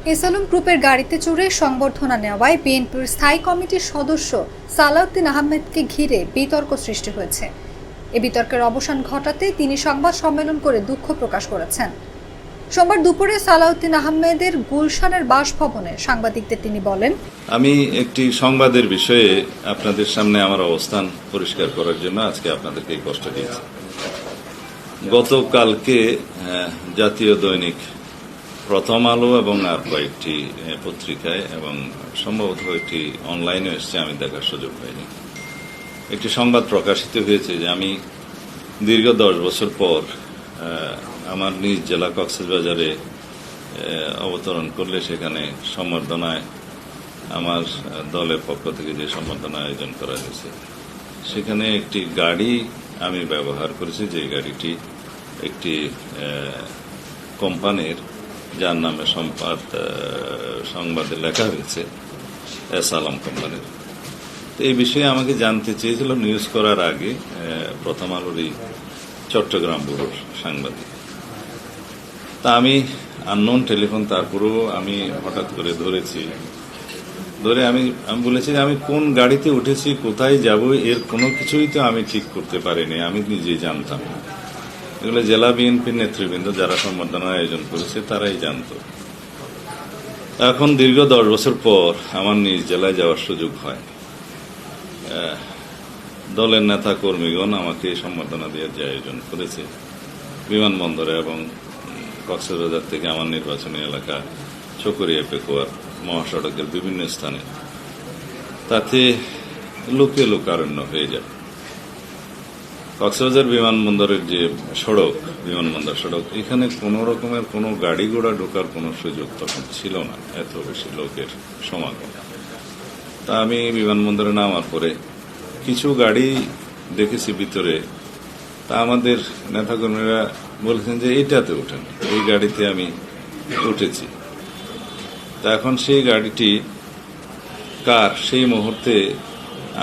এসালুম গ্রুপের গাড়িতে চড়ে সংবর্ধনা নেওয়ায় বিএনপির স্থায়ী কমিটির সদস্য সালাউদ্দিন আহমেদকে ঘিরে বিতর্ক সৃষ্টি হয়েছে। এ বিতর্কের অবসান ঘটাতে তিনি সংবাদ সম্মেলন করে দুঃখ প্রকাশ করেছেন। সোমবার দুপুরে সালাউদ্দিন আহমেদের গুলশানের বাসভবনে সাংবাদিকদের তিনি বলেন, আমি একটি সংবাদের বিষয়ে আপনাদের সামনে আমার অবস্থান পরিষ্কার করার জন্য আজকে আপনাদেরকে এই কষ্ট দিয়েছি। গতকালকে জাতীয় দৈনিক প্রথম আলো এবং আর কয়েকটি পত্রিকায় এবং সম্ভবত একটি অনলাইনে এসছে, আমি দেখার সুযোগ পাইনি। একটি সংবাদ প্রকাশিত হয়েছে যে আমি দীর্ঘ দশ বছর পর আমার নিজ জেলা কক্সবাজারে অবতরণ করলে সেখানে সম্বর্ধনায় আমার দলের পক্ষ থেকে যে সম্বর্ধনা আয়োজন করা হয়েছে, সেখানে একটি গাড়ি আমি ব্যবহার করেছি, যে গাড়িটি একটি কোম্পানির যার নামে সম্পাদ সংবাদে লেখা হয়েছে, এস আলম কোম্পানির। তো এই বিষয়ে আমাকে জানতে চেয়েছিল নিউজ করার আগে প্রথম এই চট্টগ্রাম ব্যুরোর সাংবাদিক। তা আমি আননোন টেলিফোন তারপরেও আমি হঠাৎ করে ধরেছি। ধরে আমি আমি বলেছি যে আমি কোন গাড়িতে উঠেছি, কোথায় যাব, এর কোনো কিছুই তো আমি ঠিক করতে পারিনি, আমি নিজেই জানতাম না। এগুলো জেলা বিএনপির নেতৃবৃন্দ যারা সম্বর্ধনার আয়োজন করেছে, তারাই জানতো। এখন দীর্ঘ দশ বছর পর আমার নিজ জেলায় যাওয়ার সুযোগ হয়। দলের নেতা কর্মীগণ আমাকে সম্বর্ধনা দেওয়ার যে আয়োজন করেছে, বিমানবন্দরে এবং কক্সবাজার থেকে আমার নির্বাচনী এলাকা চকরিয়া পেকুয়ার মহাসড়কের বিভিন্ন স্থানে। তাতে লোকে লোকারণ্য হয়ে যায়। কক্সবাজার বিমানবন্দরের যে সড়ক, বিমানবন্দর সড়ক, এখানে কোনো রকমের কোনো গাড়ি ঘোড়া ঢোকার কোনো সুযোগ তখন ছিল না, এত বেশি লোকের সমাগম। তা আমি বিমানবন্দরে নামার পরে কিছু গাড়ি দেখেছি ভিতরে। তা আমাদের নেতাকর্মীরা বলেছেন যে এইটাতে ওঠেন, এই গাড়িতে আমি উঠেছি। তা এখন সেই গাড়িটি কার, সেই মুহূর্তে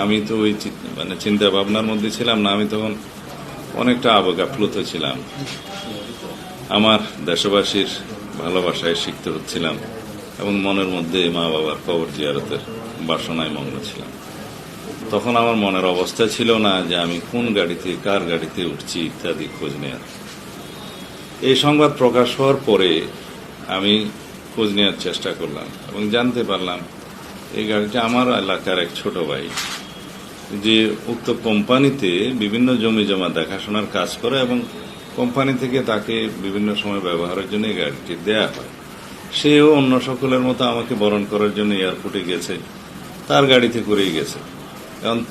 আমি তো ওই মানে চিন্তা ভাবনার মধ্যে ছিলাম না, আমি তখন অনেকটা আবেগ আপ্লুত ছিলাম। আমার দেশবাসীর ভালোবাসায় শিখত হচ্ছিলাম এবং মনের মধ্যে মা বাবার কবর জিয়ারতের বাসনায় মগ্ন ছিলাম। তখন আমার মনের অবস্থা ছিল না যে আমি কোন গাড়িতে, কার গাড়িতে উঠছি ইত্যাদি খোঁজ নেয়ার। এই সংবাদ প্রকাশ হওয়ার পরে আমি খোঁজ নেওয়ার চেষ্টা করলাম এবং জানতে পারলাম এই গাড়িটা আমার এলাকার এক ছোট ভাই। যে উক্ত কোম্পানিতে বিভিন্ন জমি জমা দেখাশোনার কাজ করে এবং কোম্পানি থেকে তাকে বিভিন্ন সময় ব্যবহারের জন্য গাড়িটি দেয়া হয়। সেও অন্য সকলের মতো আমাকে বরণ করার জন্য এয়ারপোর্টে গেছে, তার গাড়িতে করেই গেছে। কারণ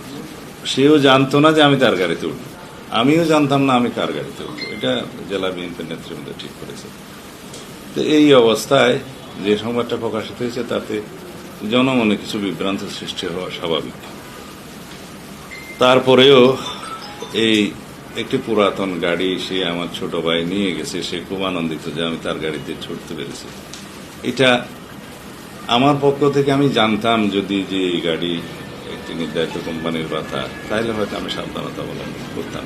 সেও জানতো না যে আমি তার গাড়িতে উঠবো। আমিও জানতাম না আমি কার গাড়িতে উঠবো। এটা জেলা বিএনপির নেতৃবৃন্দ ঠিক করেছে। তো এই অবস্থায় যে সংবাদটা প্রকাশিত হয়েছে, তাতে জনমনে কিছু বিভ্রান্ত সৃষ্টি হওয়া স্বাভাবিক। তারপরেও এই একটি পুরাতন গাড়ি সে আমার ছোট ভাই নিয়ে গেছে, সে খুব আনন্দিত যে আমি তার গাড়িতে ছুটতে পেরেছি। এটা আমার পক্ষ থেকে আমি জানতাম যদি যে এই গাড়ি একটি নির্ধারিত কোম্পানির কথা তাহলে হয়তো আমি সাবধানতা অবলম্বন করতাম।